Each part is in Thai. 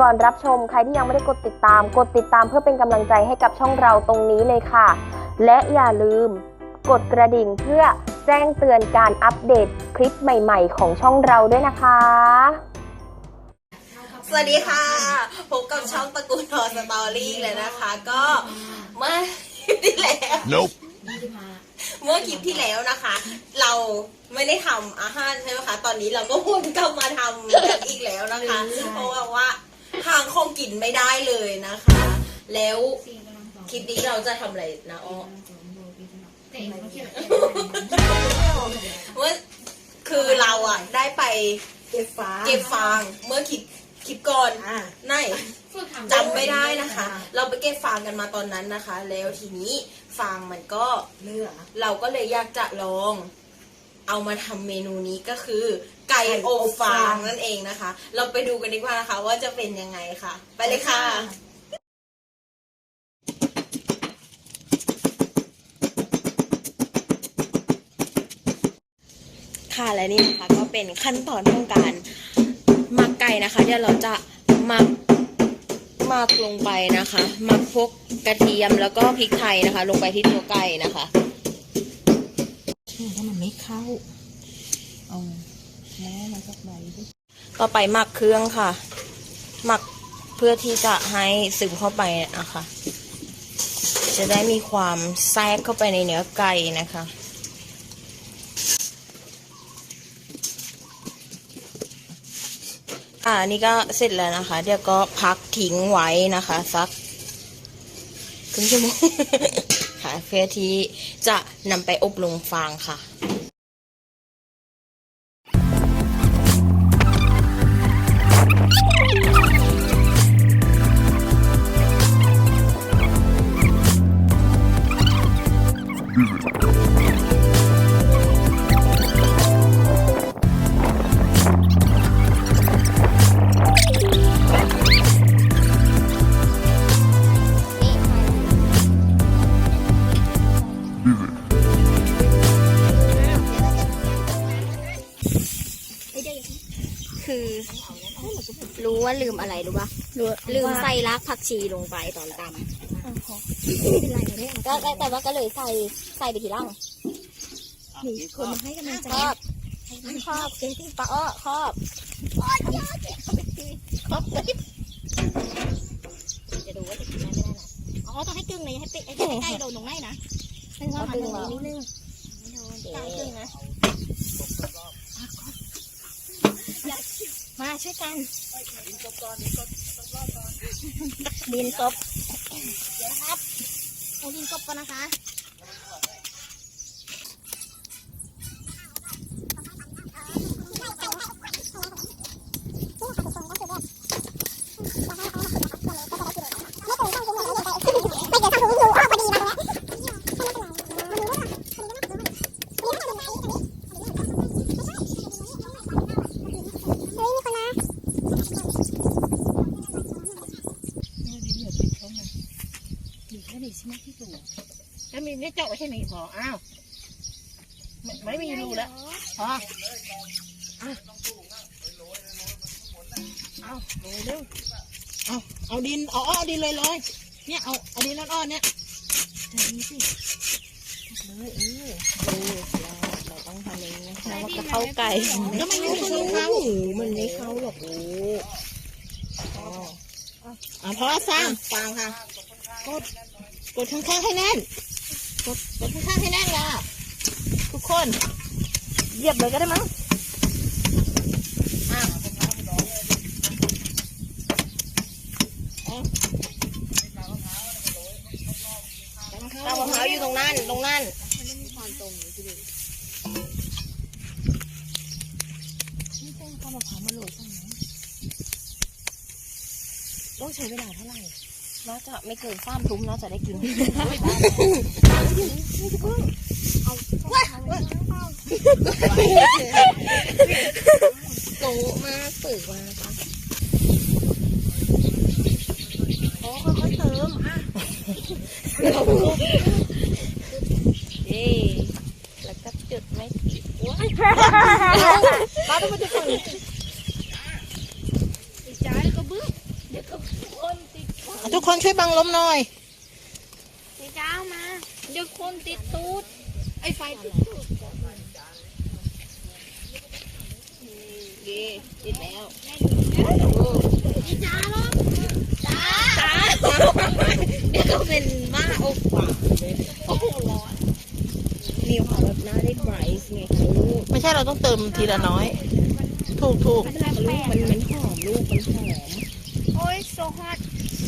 ก่อนรับชมใครที่ยังไม่ได้กดติดตาม กดติดตามเพื่อเป็นกำลังใจให้กับช่องเราตรงนี้เลยค่ะ และอย่าลืมกดกระดิ่งเพื่อแจ้งเตือนการอัปเดตคลิปใหม่ ๆ ของช่องเราด้วยนะคะ สวัสดีค่ะ พบกับช่องตระกูลทอสตอรี่เลยนะคะ ก็เมื่อคลิปที่แล้ว Nope. เมื่อคลิปที่แล้วนะคะ เราไม่ได้ทำอาหารใช่ไหมคะ ตอนนี้เราก็วนกลับมาทำกันอีกแล้วนะคะ เพราะว่าว่า ทางคงกินไม่ได้เลยนะคะ แล้วคลิปนี้เราจะทำอะไรนะอ้อเมื่อคือเราอะได้ไปเก็บฟ้าเก็บฟางเมื่อคลิปคลิปก่อนอ่า ไหน จำไม่ได้นะคะ เราไปเก็บฟางกันมาตอนนั้นนะคะ แล้วทีนี้ฟางมันก็เหลือเราก็เลยอยากจะลอง เอามาทำเมนูนี้ก็คือ ไก่อบฟางนั่นเองนะคะ เราไปดูกันดีกว่านะคะ ว่าจะเป็นยังไงค่ะ ไปเลยค่ะ ค่ะและนี่นะคะก็เป็นขั้นตอนของการหมักไก่นะคะ เดี๋ยวเราจะหมักหมักลงไปนะคะหมักพวกกระเทียมแล้วก็พริกไทยนะคะ ลงไปที่ตัวไก่นะคะ เข้า เอาแล้วมันก็ใบด้วยต่อไปหมักเครื่องค่ะ หมักเพื่อที่จะให้ซึมเข้าไปนะคะจะได้มีความแทรกเข้าไปในเนื้อไก่นะคะ อ่านี่ก็เสร็จแล้วนะคะ เดี๋ยวก็พักทิ้งไว้นะคะสักครึ่งชั่วโมงค่ะเพื่อที่จะนำไปอบลงฟางค่ะ คือ รู้ว่าลืมอะไรรู้ป่ะลืมใส่รากผักชีลงไปตอนตำก็แต่แต่ว่าก็เลยใส่ใส่ไปทีหลังมีคนมาให้กำลังใจครอบครอบปลาอ้อครอบครอบเลยจะดูว่าจะกินได้ไม่ได้นะอ๋อต้องให้กึ่งเลยให้เป๊ะให้ใกล้โดนตรงไหนนะให้ว่าเอามันดึงเหรอนิดนึงเดี๋ยวกึ่งนะ มาช่วยกันดินซบเดี๋ยวนะครับเอาดินกบก่อนนะคะ ไหมที่ตัวแล้วมีเนี่ยเจาะไว้แค่นี้พออ้าวไม่ไม่มีรูแล้วพอเอาเอาเร็วเร็วเอาเอาดินเอาอ้อเอาดินเลยเลยเนี่ยเอาเอาดินอ่อนๆเนี่ยเอาดินสิเลยเออเราต้องทำอย่างนี้แล้วมันก็เข้าไก่แล้วมันไม่เข้าเข้ามันไม่เข้าหรอกโอ้อะพอสร้างฟางค่ะกด กดข้างๆให้แน่น กดกดข้างๆให้แน่นค่ะทุกคนเหยียบเลยก็ได้มั้งอะเอาตามะพร้าวอยู่ตรงนั้น ตรงนั้นต้องใช้เวลาเท่าไหร่ น่าจะไม่เกินสามทุ่มน่าจะได้กินโตมากเปิดมาปะโอ้ค่อยๆเติมอะเย้แล้วก็จุดไม่ติดว้ายป้าต้องมาจะฝึกจ้าแล้วก็บึ้ง ทุก คนช่วยบังลมหน่อยพี่เจ้ามาเดี๋ยวคนติดตูดไอ้ไฟติดตูดดีติดแล้วพี่จ้าลงเดี๋ยวก็เป็นบ้าอกปากโอ้โหร้อนมีความแบบหน้าได้ไบรท์ไงคะลูกไม่ใช่เราต้องเติมทีละน้อย ถูกถูกลูกมันมันหอมลูกมันหอมโอ้ยโซฮอต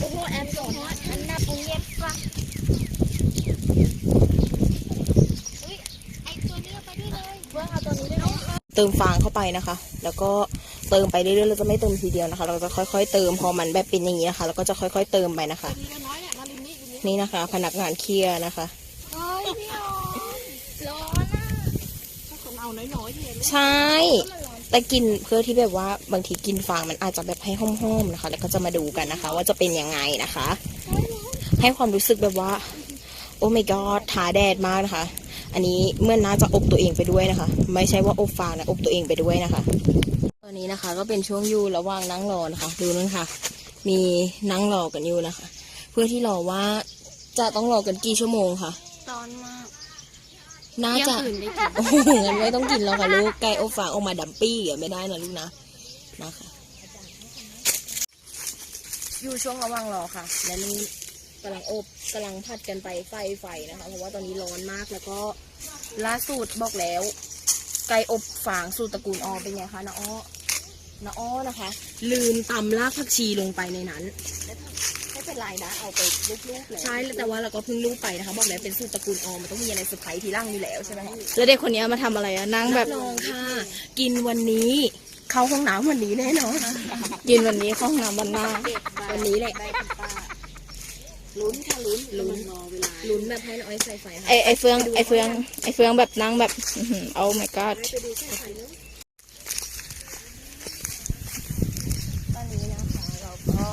โอ้โหแอมโซฮอตอันน่าปุงเย็บปะอุ้ยไอตัวนี้เอาไปด้วยเลยเพื่อนเอาตัวนี้ด้วยนะเติมฟางเข้าไปนะคะ แล้วก็เติมไปเรื่อยๆ เราจะไม่เติมทีเดียวนะคะ เราจะค่อยๆ เติมพอมันแบบเป็นอย่างนี้นะคะ เราก็จะค่อยๆ เติมไปนะคะทีละน้อยเนี่ยมาริมนี้ริมนี้นี่นะคะ พนักงานเคลียร์นะคะเฮ้ยพี่ออนร้อนอะถ้าคนเอาน้อยๆทีละใช่ แต่กินเพื่อที่แบบว่าบางทีกินฟางมันอาจจะแบบให้ห้อมๆนะคะ แล้วก็จะมาดูกันนะคะ ว่าจะเป็นยังไงนะคะ ให้ความรู้สึกแบบว่า โอ้ my god ทาแดดมากนะคะ อันนี้เมื่อน้าจะอบตัวเองไปด้วยนะคะ ไม่ใช่ว่าอบฟางนะอบตัวเองไปด้วยนะคะ ตอนนี้นะคะ ก็เป็นช่วงอยู่ระหว่างนั่งรอนะคะ ดูนั่นค่ะ มีนั่งรอกันอยู่นะคะ เพื่อที่รอว่าจะต้องรอกันกี่ชั่วโมงค่ะ น่าจะเที่ยงคืนได้กินโอ้โหงั้นไม่ต้องกินแล้วค่ะลูกไก่อบฟางออกมาดัมปี้อะไม่ได้นะลูกนะนะคะอยู่ช่วงระหว่างรอค่ะ และนี่กำลังอบกำลังผัดกันไปไฟไฟนะคะ เพราะว่าตอนนี้ร้อนมากแล้วก็ล่าสุดบอกแล้ว ไก่อบฟางสูตรตระกูลออเป็นไงคะน้าอ้อน้าอ้อนะคะ ลืมตำรากผักชีลงไปในนั้นไม่ เป็นไรนะ เอาไปลูกๆเลยใช่แต่ว่าเราก็เพิ่งรู้ไปนะคะบอกแล้วเป็นสูตรตระกูลออมันต้องมีอะไรเซอร์ไพรส์ทีหล่างอยู่แล้วใช่ไหมคะแล้วเด็กคนนี้มาทำอะไรอะนั่งแบบรับรองค่ะ กินวันนี้ เข้าห้องน้ำวันนี้แน่นอนยืนวันนี้เข้าห้องน้ำวันหน้าวันนี้แหละลุ้นค่ะลุ้นลุ้นลุ้นแบบให้น้อยใส่ไฟค่ะไอไอเฟืองไอเฟืองไอเฟืองแบบนั่งแบบอื้อหือโอ้ my god ตอนนี้นะคะ เราก็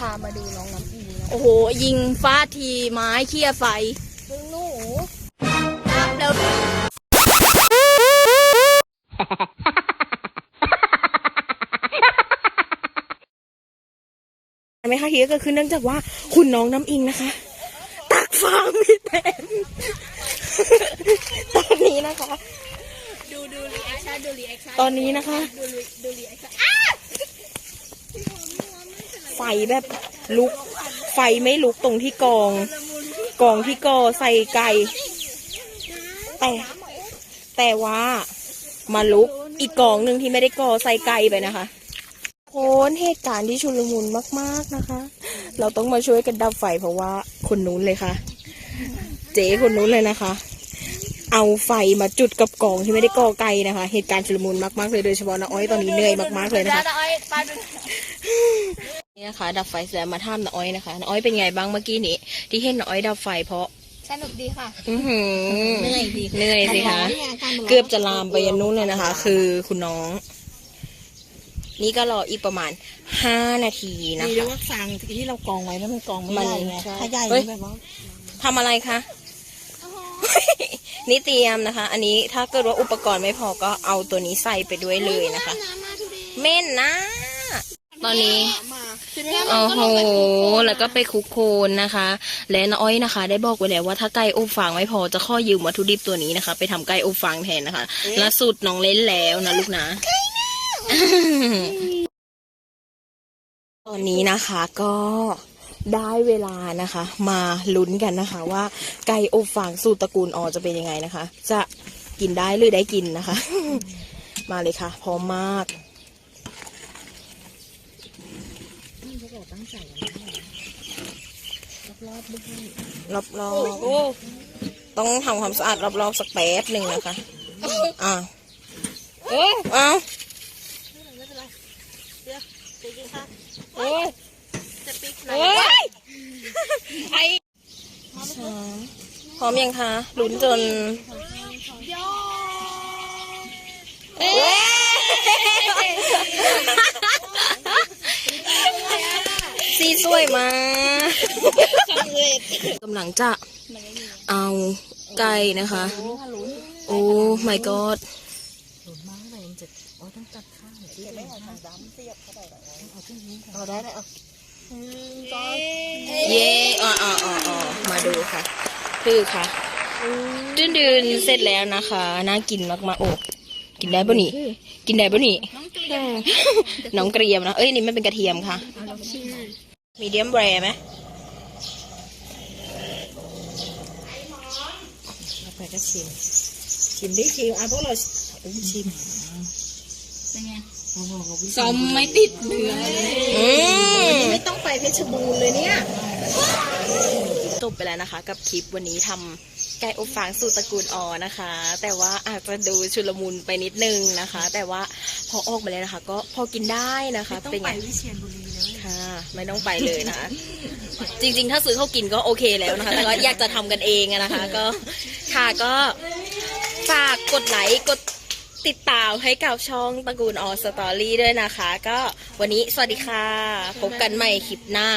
พามาดูน้องน้ำอิงนะโอ้โห ยิงฟาดทีไม้เคี่ยไฟซึ่งหนูแล้วไหมคะที่ก็คือเนื่องจากว่าคุณน้องน้ำอิงนะคะ ตักฟางไม่เต็มตอนนี้นะคะ ดูดูรีแอคชั่นดูรีแอคชั่นตอนนี้นะคะ ดูรีดูรีแอคชั่นไฟแบบลุก ไฟไม่ลุกตรงที่กอง กองที่กอใส่ไก่ แต่ แต่ว่ามาลุกอีกกองหนึ่งที่ไม่ได้กอใส่ไก่ไปนะคะโคนเหตุการณ์ที่ชุลมุนมาก ๆนะคะ เราต้องมาช่วยกันดับไฟเพราะว่าคนนู้นเลยค่ะ เจ๊คนนู้นเลยนะคะ เอาไฟมาจุดกับกองที่ไม่ได้กอไก่นะคะ เหตุการณ์ชุลมุนมากๆเลยโดยเฉพาะน้าอ้อยตอนนี้เหนื่อยมากๆเลยนะคะ แล้วอ้อยปาดูนี่นะคะ ดับไฟเสร็จแล้วมาท่ามน้าอ้อยนะคะน้าอ้อยเป็นไงบ้างเมื่อกี้นี้ ที่เห็นน้าอ้อยดับไฟเพราะสนุกดีค่ะอื้อหือเหนื่อยดีเหนื่อยสิคะนี่อาการมันร้นเกือบจะลามไปยันนู้นเลยนะคะ คือคุณน้อง นี่ก็รออีกประมาณห้านาทีนะดีด้วยคะว่าฟางที่เรากองไว้แล้วมันกองไม่มันได้ไงใช่ถ้าใหญ่เฮ้ยแบบว่าทำอะไรคะนี่เตรียมนะคะ อันนี้ถ้าเกิดว่าอุปกรณ์ไม่พอก็เอาตัวนี้ใส่ไปด้วยเลยนะคะ เม่นนะ ตอนนี้ โอ้โห แล้วก็ไปคลุกโคลนนะคะ และน้าอ้อยนะคะ ได้บอกไว้แล้วว่าถ้าไก่อบฟางไม่พอจะข้อยืมวัตถุดิบตัวนี้นะคะ ไปทำไก่อบฟางแทนนะคะล่าสุดน้องเล่นแล้วนะลูกนะตอนนี้นะคะก็ได้เวลานะคะ มาลุ้นกันนะคะ ว่าไก่อบฟางสูตรตระกูลอจะเป็นยังไงนะคะ จะกินได้หรือได้กินนะคะ มาเลยค่ะ พร้อมมาก รอบรอบๆต้องทำความสะอาดรอบๆสักแป๊บหนึ่งนะคะอ่าอ้าวพร้อมยังคะลุ้นจนสีสวยมาก กำลังจะเอาไก่นะคะ โอ้ my god เอาได้ได้เอาเย่อ๋ออ๋ออ๋ออ๋อมาดูค่ะคือค่ะดืนดืนๆเสร็จแล้วนะคะ น่ากินมากๆโอ้กินได้ปะนี่ กินได้ปะนี่ น้องเกรียมนะ เอ้ยนี่ไม่เป็นกระเทียมค่ะ มีเดียมแรไหม เอาไปก็ ชิม ชิมดิชิมอะพวกเราอุ้ยชิมซอมไม่ติดเนื้ออืมไม่ต้องไปเพชรบูรณ์เลยเนี่ยจบไปแล้วนะคะ กับคลิปวันนี้ทำไก่อบฟางสูตรตระกูลออนะคะ แต่ว่าอาจจะดูชุลมุนไปนิดนึงนะคะ แต่ว่าพอออกมาแล้วนะคะ ก็พอกินได้นะคะต้องเป็นไปไงวิเชียรบุรีเลย ค่ะ ไม่ต้องไปเลยนะคะ จริง ๆ ถ้าซื้อเข้ากินก็โอเคแล้วนะคะ แต่ก็อยากจะทำกันเองอะนะคะ ก็ค่ะก็ฝากกดไลค์กดติดตามให้กับช่องตระกูลออสตอรี่ด้วยนะคะ ก็วันนี้สวัสดีค่ะ พบกันใหม่คลิปหน้า